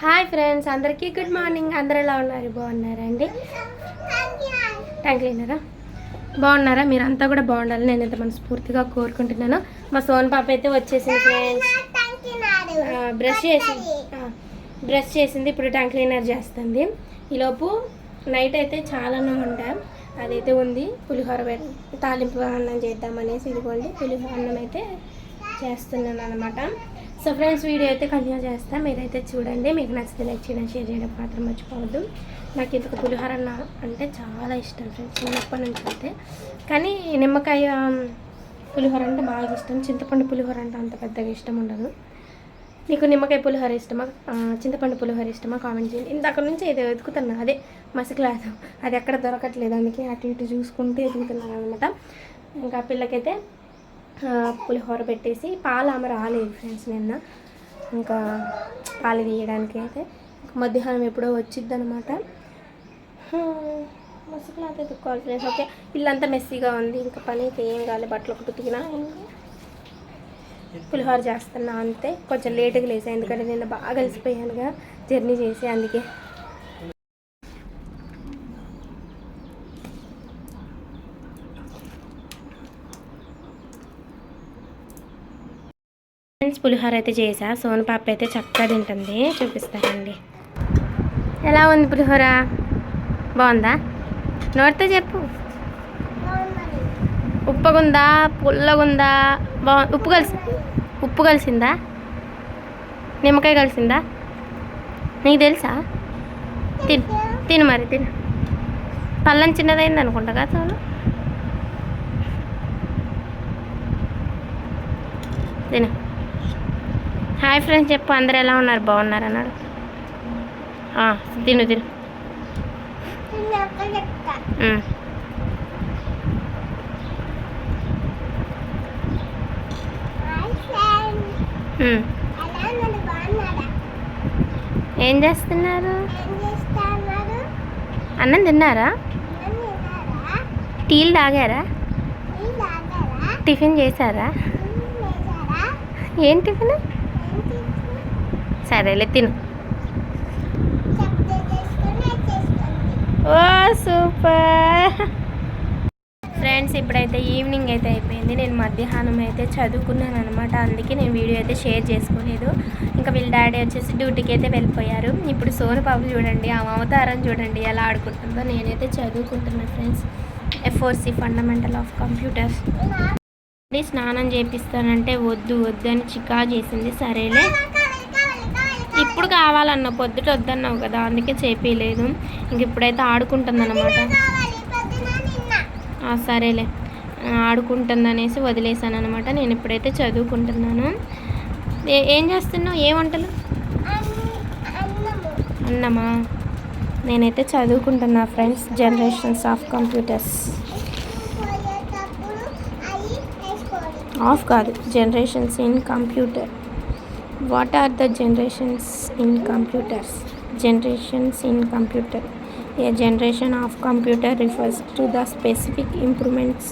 Hi friends అందరికీ good morning. అందరు ఎలా ఉన్నారు? బాగున్నారా అండి ట్యాంక్ క్లీనరా బాగున్నారా? మీరంతా కూడా బాగుండాలి నేను ఇంత మనస్ఫూర్తిగా కోరుకుంటున్నాను. మా సోన్ పాప అయితే వచ్చేసింది ఫ్రెండ్స్. బ్రష్ చేసింది. బ్రష్ చేసింది ఇప్పుడు ట్యాంక్ క్లీనర్ చేస్తుంది. ఈలోపు నైట్ అయితే చాలా ఉంటాం అదైతే ఉంది. పులిహోర తాలింపు అన్నం చేద్దామనేసి ఇదిగోండి పులిహోర అన్నం అయితే చేస్తున్నాను అనమాట సో ఫ్రెండ్స్ వీడియో అయితే కంటిన్యూ చేస్తా. మీరైతే చూడండి మీకు నచ్చితే లైక్ చేయడం షేర్ చేయడం మాత్రం మర్చిపోవద్దు. నాకు ఇంతకు పులిహోర అన్న అంటే చాలా ఇష్టం ఫ్రెండ్స్ చిన్నప్పటి నుంచి అయితే. కానీ నిమ్మకాయ పులిహోర అంటే బాగా ఇష్టం. చింతపండు పులిహోర అంటే అంత పెద్దగా ఇష్టం ఉండదు. నీకు నిమ్మకాయ పులిహోర ఇష్టమా? చింతపండు పులిహోర ఇష్టమా? కామెంట్ చేయండి. ఇందాక నుంచి ఏదో వెతుకుతున్నా అదే మసిక్లాదు. అది ఎక్కడ దొరకట్లేదు. అందుకే అటు ఇటు చూసుకుంటూ ఎదుగుతున్నాను అనమాట ఇంకా పిల్లకైతే పులిహోర పెట్టేసి పాలు ఆమె రాలేదు ఫ్రెండ్స్ నిన్న. ఇంకా పాలు తీయడానికి అయితే మధ్యాహ్నం ఎప్పుడో వచ్చిద్ది అనమాట మసిక్లాత్ ఎత్తుక్కోవాలి ఫ్రెండ్స్. ఓకే ఇల్లంతా మెస్సీగా ఉంది. ఇంకా పని అయితే ఏం కాలేదు బట్టలు ఒకటి ఉతికినా ఇంకా. పులిహోర చేస్తున్నా అంతే. కొంచెం లేటుగా లేసా ఎందుకంటే నేను బాగా కలిసిపోయానుగా జర్నీ చేసి అందుకే. ఫ్రెండ్స్ పులిహోర అయితే చేసా. సోన్ పాప అయితే చక్కగా తింటుంది. చూపిస్తానండి. ఎలా ఉంది పులిహోర? బాగుందా? నోటితో చెప్పు. ఉప్పగుందా? పుల్లగుందా? బా ఉప్పు కలిసి ఉప్పు కలిసిందా? నిమ్మకాయ కలిసిందా? నీకు తెలుసా? తిను తిను మరి తిను. పళ్ళం చిన్నదైంది అనుకుంటా కదా చాలు తిను. హాయ్ ఫ్రెండ్స్ చెప్పు అందరు ఎలా ఉన్నారు? బాగున్నారు అన్నాడు. తిను తిను. ఏం చేస్తున్నారు? అన్నం తిన్నారా? టీలు తాగారా? టిఫిన్ చేశారా? ఏం టిఫిన్? సరేలే తిను. ఓ సూపర్. ఫ్రెండ్స్ ఇప్పుడైతే ఈవినింగ్ అయితే అయిపోయింది. నేను మధ్యాహ్నం అయితే చదువుకున్నాను అనమాట అందుకే నేను వీడియో అయితే షేర్ చేసుకోలేదు. ఇంకా వీళ్ళ డాడీ వచ్చేసి డ్యూటీకి అయితే వెళ్ళిపోయారు. ఇప్పుడు సోను బాబు చూడండి ఆ అవతారం చూడండి ఎలా ఆడుకుంటుందో నేనైతే చదువుకుంటున్నాను friends. F O C fundamental of computers స్నానం చేపిస్తానంటే వద్దు వద్దు అని చికా చేసింది. సరేలే. కావాలన్న పొద్దుట వద్దన్నావు కదా అందుకే చేపించలేదు ఇంక ఇప్పుడైతే ఆడుకుంటుందన్నమాట. సరేలే. ఆడుకుంటుందనేసి వదిలేసాను అనమాట నేను ఇప్పుడైతే చదువుకుంటున్నాను. ఏం చేస్తున్నావు? ఏ వంటలు? అన్నమా? నేనైతే చదువుకుంటున్నా friends generations of computers. Of కాదు generations in computer. What are the generations? In computers generations in computer a generation of computer refers to the specific improvements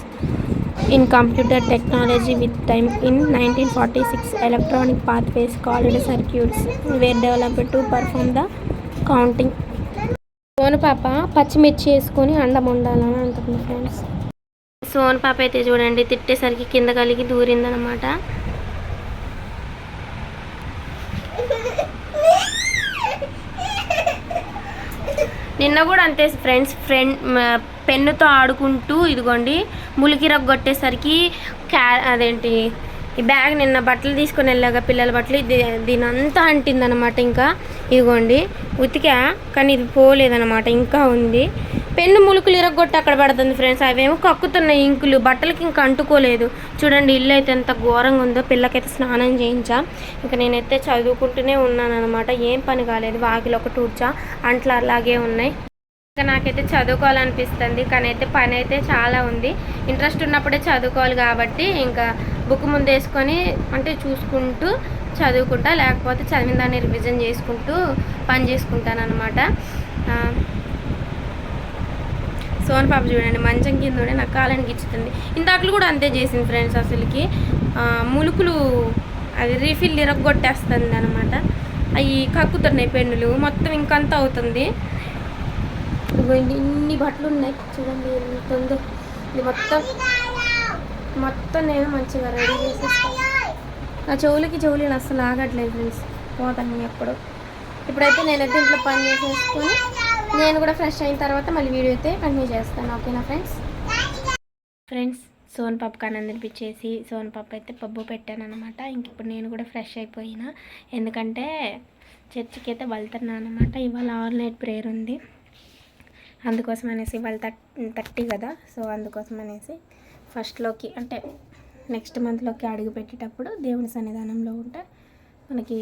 in computer technology with time in nineteen forty six electronic pathways called circuits were developed to perform the counting Sonu పాప పచ్చిమిర్చి వేసుకొని అండం ఉండాలని అంటుంది friends సోన్ పాప అయితే చూడండి తిట్టేసరికి కింద కలిగి దూరిందనమాట నిన్న కూడా అంతే ఫ్రెండ్స్ ఫ్రెండ్ పెన్నుతో ఆడుకుంటూ ఇదిగోండి ములికి రగ్గొట్టేసరికి క్యా అదేంటి ఈ బ్యాగ్ నిన్న బట్టలు తీసుకొని వెళ్ళాక పిల్లల బట్టలు ఇది దీని అంతా అంటిందనమాట ఇంకా. ఇదిగోండి ఉతికా కానీ ఇది పోలేదనమాట ఇంకా ఉంది. పెన్ను ములుకులు ఇరగొట్టి అక్కడ పడుతుంది ఫ్రెండ్స్ అవేమో కక్కుతున్నాయి ఇంకులు. బట్టలకి ఇంకా అంటుకోలేదు. చూడండి ఇల్లు అయితే ఎంత ఘోరంగా ఉందో. పిల్లకైతే స్నానం చేయించా. ఇంకా నేనైతే చదువుకుంటూనే ఉన్నాను అనమాట ఏం పని కాలేదు. వాకిలు ఒకటి ఊడ్చా. అంట్లు అలాగే ఉన్నాయి. ఇంకా నాకైతే చదువుకోవాలనిపిస్తుంది. కానీ అయితే పని అయితే చాలా ఉంది. ఇంట్రెస్ట్ ఉన్నప్పుడే చదువుకోవాలి కాబట్టి ఇంకా బుక్ ముందు వేసుకొని అంటే చూసుకుంటూ చదువుకుంటా. లేకపోతే చదివిన దాన్ని రివిజన్ చేసుకుంటూ పని చేసుకుంటాను అనమాట సోన్ పాప చూడండి మంచం కింద ఉండే నాకు కాలానికి ఇచ్చుతుంది ఇంతకులు కూడా అంతే చేసింది ఫ్రెండ్స్ అసలుకి. ములుకులు అది రీఫిల్ ఇరగొట్టేస్తుంది అనమాట అవి కక్కుతున్నాయి పెన్నులు మొత్తం ఇంకంతా అవుతుంది. ఇన్ని ఇన్ని బట్టలు ఉన్నాయి. చూడండి ఎంత ఉందో. ఇది మొత్తం మొత్తం నేను మంచిగా రెడీ చేసేస్తాను నా చెవులకి చెవులు అస్సలు ఆగట్లేదు ఫ్రెండ్స్. పోతాను ఎప్పుడు. ఇప్పుడైతే నేనైతే ఇంట్లో పని చేసేసుకొని నేను కూడా ఫ్రెష్ అయిన తర్వాత మళ్ళీ వీడియో అయితే కంటిన్యూ చేస్తాను ఓకేనా ఫ్రెండ్స్? ఫ్రెండ్స్ సోన్ పప్పు అనిపించేసి సోన్ పప్పు అయితే పప్పు పెట్టాను అనమాట ఇంక ఇప్పుడు నేను కూడా ఫ్రెష్ అయిపోయినా. ఎందుకంటే చర్చికి అయితే వెళ్తున్నాను అనమాట ఇవాళ ఆల్ నైట్ ప్రేయర్ ఉంది. అందుకోసం అనేసి ఇవాళ థర్టీ కదా. సో అందుకోసం అనేసి ఫస్ట్లోకి అంటే నెక్స్ట్ మంత్లోకి అడుగు పెట్టేటప్పుడు దేవుని సన్నిధానంలో ఉంటే. మనకి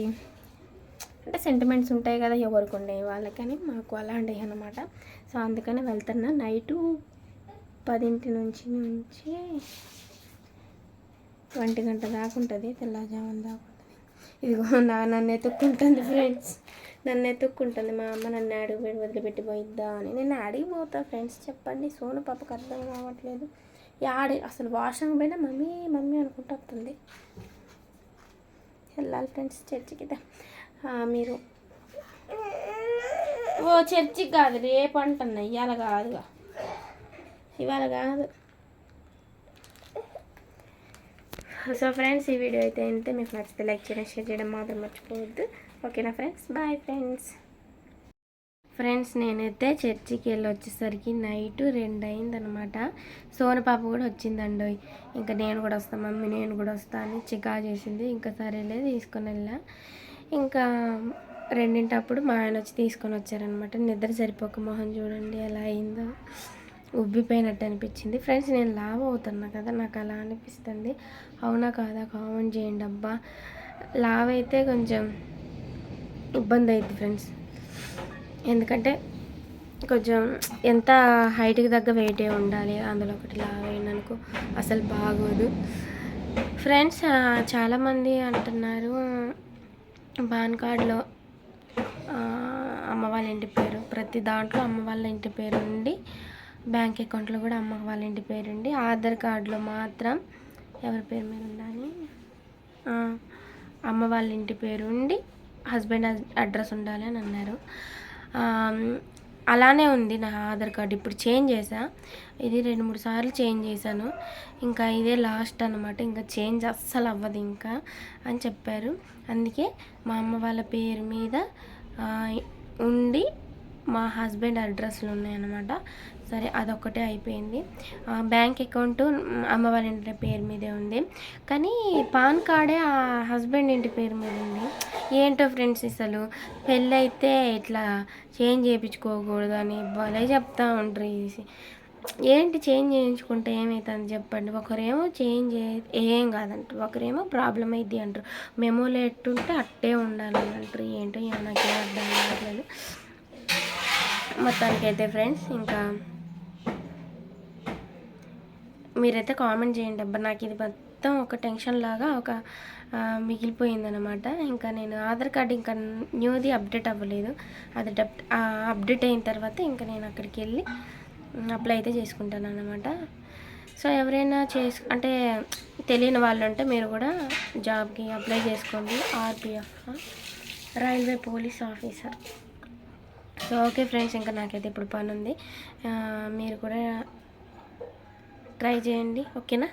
అంటే సెంటిమెంట్స్ ఉంటాయి కదా ఎవరికి ఉండే వాళ్ళకని మాకు అలాంటివి అనమాట సో అందుకని వెళ్తున్నా. నైటు పదింటి నుంచి నుంచి ఒంటి గంట దాకా ఉంటుంది తెల్లజామున దాకా ఉంటుంది. ఇదిగో నా నన్ను ఎత్తుక్కుంటుంది ఫ్రెండ్స్ నన్ను ఎత్తుక్కుంటుంది మా అమ్మ నన్ను అడిగి వదిలిపెట్టి పోయిద్దా అని. నేను అడిగిపోతా ఫ్రెండ్స్ చెప్పండి. సోను పాపకు అర్థం కావట్లేదు. ఆడి అసలు వాష్రూమ్ పోయినా మమ్మీ మమ్మీ అనుకుంటూ వస్తుంది. వెళ్ళాలి ఫ్రెండ్స్ చర్చికి మీరు. ఓ చర్చికి కాదు రేపు అంటున్నా. ఇవాళ కాదుగా. ఇవాళ కాదు. సో ఫ్రెండ్స్ ఈ వీడియో అయితే అయితే మీకు నచ్చితే లైక్ చేయడం షేర్ చేయడం మాత్రం మర్చిపోవద్దు. ఓకేనా ఫ్రెండ్స్ బాయ్ ఫ్రెండ్స్ ఫ్రెండ్స్ నేనైతే చర్చికి వెళ్ళి వచ్చేసరికి నైట్ రెండు అయిందనమాట అనమాట పాప కూడా వచ్చిందండి. ఇంకా నేను కూడా వస్తాను మమ్మీ నేను కూడా వస్తాను అని చికా చేసింది. ఇంకా సరేలే తీసుకొని వెళ్ళా. ఇంకా రెండింటప్పుడు మా ఆయన వచ్చి తీసుకొని వచ్చారనమాట నిద్ర సరిపోక మొహం చూడండి ఎలా అయిందో. ఉబ్బిపోయినట్టు అనిపించింది. ఫ్రెండ్స్ నేను లావ్ అవుతున్నా కదా నాకు అలా అనిపిస్తుంది. అవునా కాదా? కామెంట్ చేయండి అబ్బా. లావ్ అయితే కొంచెం ఇబ్బంది అయింది ఫ్రెండ్స్. ఎందుకంటే కొంచెం ఎంత హైట్కి తగ్గ వెయిటే ఉండాలి. అందులో ఒకటి లావ్ అయినందుకు అసలు బాగోదు. ఫ్రెండ్స్ చాలామంది అంటున్నారు పాన్ కార్డులో అమ్మ వాళ్ళ ఇంటి పేరు ప్రతి దాంట్లో అమ్మ వాళ్ళ ఇంటి పేరు ఉండి బ్యాంక్ అకౌంట్లో కూడా అమ్మ వాళ్ళ ఇంటి పేరు ఉండి ఆధార్ కార్డులో మాత్రం ఎవరి పేరు మీద ఉండాలి? అమ్మ వాళ్ళ ఇంటి పేరు ఉండి హస్బెండ్ అడ్రస్ ఉండాలి అని అన్నారు. అలానే ఉంది నా ఆధార్ కార్డు. ఇప్పుడు చేంజ్ చేసా ఇది రెండు మూడు సార్లు చేంజ్ చేశాను. ఇంకా ఇదే లాస్ట్ అనమాట ఇంకా చేంజ్ అస్సలు అవ్వదు ఇంకా అని చెప్పారు. అందుకే మా అమ్మ వాళ్ళ పేరు మీద ఉండి మా హస్బెండ్ అడ్రస్లు ఉన్నాయన్నమాట. సరే అదొక్కటే అయిపోయింది. ఆ, బ్యాంక్ అకౌంట్ అమ్మ వాళ్ళ ఇంటి పేరు మీదే ఉంది. కానీ పాన్ కార్డే ఆ హస్బెండ్ ఇంటి పేరు మీద ఉంది. ఏంటో ఫ్రెండ్స్ అసలు పెళ్ళి అయితే ఇట్లా చేంజ్ చేయించుకోకూడదు అని భలే చెప్తా ఉంటారు ఇది. ఏంటి చేంజ్ చేయించుకుంటే ఏమవుతుంది చెప్పండి. ఒకరేమో చేంజ్ ఏం కాదంటారు ఒకరేమో ప్రాబ్లం అయింది అంటారు. మెమోలో ఎట్టుంటే అట్టే ఉండాలని అంటారు. ఏంటో నాకు ఏం అర్థం కావట్లేదు. మొత్తానికైతే ఫ్రెండ్స్ ఇంకా మీరైతే కామెంట్ చేయండి. అబ్బా నాకు ఇది మొత్తం ఒక టెన్షన్ లాగా ఒక మిగిలిపోయిందనమాట ఇంకా నేను ఆధార్ కార్డు ఇంకా న్యూది అప్డేట్ అవ్వలేదు. అది అప్డేట్ అయిన తర్వాత ఇంకా నేను అక్కడికి వెళ్ళి అప్లై అయితే చేసుకుంటాను అనమాట సో ఎవరైనా చేసు అంటే తెలియని వాళ్ళు ఉంటే మీరు కూడా జాబ్కి అప్లై చేసుకోండి. RPF railway police officer. So okay friends ఇంకా నాకైతే ఇప్పుడు పని ఉంది మీరు కూడా ట్రై చేయండి ఓకేనా?